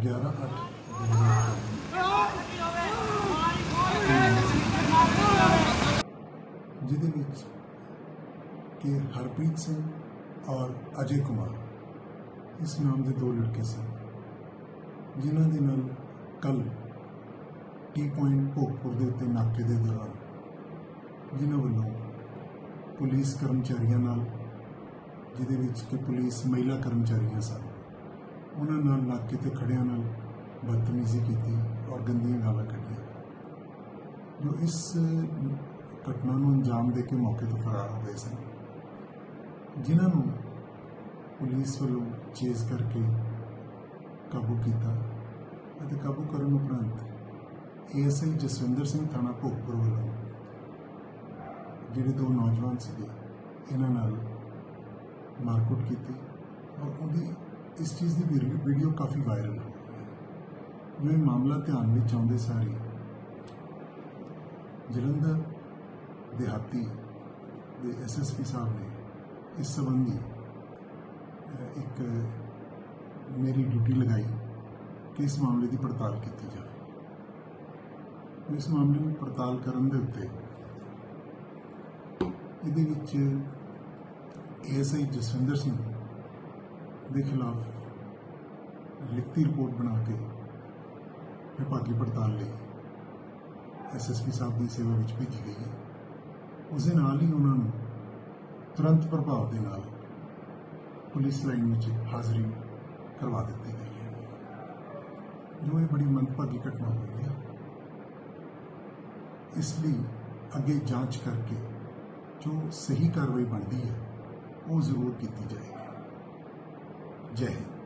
11 8 ਜਿਹਦੇ ਵਿੱਚ ਕਿ ਹਰਪ੍ਰੀਤ ਸਿੰਘ ਔਰ ਅਜੇ ਕੁਮਾਰ। ਇਸ ਨਾਮ ਦੇ ਦੋ ਲੜਕੇ ਸਨ, ਜਿਨ੍ਹਾਂ ਦੇ ਨਾਲ ਕੱਲ ਟੀ ਪੁਆਇੰਟ ਭੋਗਪੁਰ ਦੇ ਉੱਤੇ ਨਾਕੇ ਦੇ ਦੌਰਾਨ ਜਿਨ੍ਹਾਂ ਵੱਲੋਂ ਪੁਲਿਸ ਕਰਮਚਾਰੀਆਂ ਨਾਲ, ਜਿਹਦੇ ਵਿੱਚ ਕਿ ਪੁਲਿਸ ਮਹਿਲਾ ਕਰਮਚਾਰੀਆਂ ਸਨ। ਉਹਨਾਂ ਨਾਲ ਨਾਕੇ ਤੇ ਖੜਿਆਂ ਨਾਲ ਬਦਤਮੀਜ਼ੀ ਕੀਤੀ ਔਰ ਗੰਦੀਆਂ ਗਾਲਾਂ ਕੱਢੀਆਂ। ਜੋ ਇਸ ਘਟਨਾ ਨੂੰ ਅੰਜਾਮ ਦੇ ਕੇ ਮੌਕੇ ਤੋਂ ਫਰਾਰ ਹੋ ਗਏ ਸਨ। ਜਿਨ੍ਹਾਂ ਨੂੰ ਪੁਲਿਸ ਵੱਲੋਂ ਚੇਜ਼ ਕਰਕੇ ਕਾਬੂ ਕੀਤਾ ਅਤੇ ਕਾਬੂ ਕਰਨ ਉਪਰੰਤ ਏਐਸਆਈ ਜਸਵਿੰਦਰ ਸਿੰਘ ਥਾਣਾ ਭੋਗਪੁਰ ਵੱਲੋਂ ਜਿਹੜੇ ਦੋ ਨੌਜਵਾਨ ਸੀਗੇ, ਇਹਨਾਂ ਨਾਲ ਮਾਰਕੁੱਟ ਕੀਤੀ ਔਰ ਉਹਦੀ ਇਸ ਚੀਜ਼ ਦੀ ਵੀਡੀਓ- ਵੀਡੀਓ ਕਾਫੀ ਵਾਇਰਲ ਹੋ। ਗਈ ਹੈ ਇਹ ਮਾਮਲਾ ਧਿਆਨ ਵਿੱਚ ਆਉਂਦੇ ਸਾਰੇ ਜਲੰਧਰ ਦਿਹਾਤੀ ਦੇ ਐਸਐਸਪੀ ਸਾਹਿਬ ਨੇ ਇਸ ਸੰਬੰਧੀ ਇੱਕ ਮੇਰੀ ਡਿਊਟੀ ਲਗਾਈ ਕਿ ਇਸ ਮਾਮਲੇ ਦੀ ਪੜਤਾਲ ਕੀਤੀ ਜਾਵੇ। ਇਸ ਮਾਮਲੇ ਨੂੰ ਪੜਤਾਲ ਕਰਨ ਦੇ ਉੱਤੇ ਇਹਦੇ ਵਿੱਚ ਏਐਸਆਈ ਜਸਵਿੰਦਰ ਸਿੰਘ ਦੇ ਖਿਲਾਫ ਲਿਖਤੀ ਰਿਪੋਰਟ ਬਣਾ ਕੇ ਵਿਭਾਗੀ ਪੜਤਾਲ ਲਈ ਐਸਐਸਪੀ ਸਾਹਿਬ ਦੀ ਸੇਵਾ ਵਿੱਚ ਭੇਜੀ ਗਈ ਹੈ। ਉਸ ਦੇ ਨਾਲ ਹੀ ਉਹਨਾਂ ਨੂੰ ਤੁਰੰਤ ਪ੍ਰਭਾਵ ਦੇ ਨਾਲ ਪੁਲਿਸ ਲਾਈਨ ਵਿੱਚ ਹਾਜ਼ਰੀ ਕਰਵਾ ਦਿੱਤੀ ਗਈ ਹੈ। ਜੋ ਇਹ ਬੜੀ ਮੰਦਭਾਗੀ ਘਟਨਾ ਹੋਈ ਹੈ, ਇਸ ਲਈ ਅੱਗੇ ਜਾਂਚ ਕਰਕੇ ਜੋ ਸਹੀ ਕਾਰਵਾਈ ਬਣਦੀ ਹੈ, ਉਹ ਜ਼ਰੂਰ ਕੀਤੀ ਜਾਏਗੀ। ਜੈ ਹਿੰਦ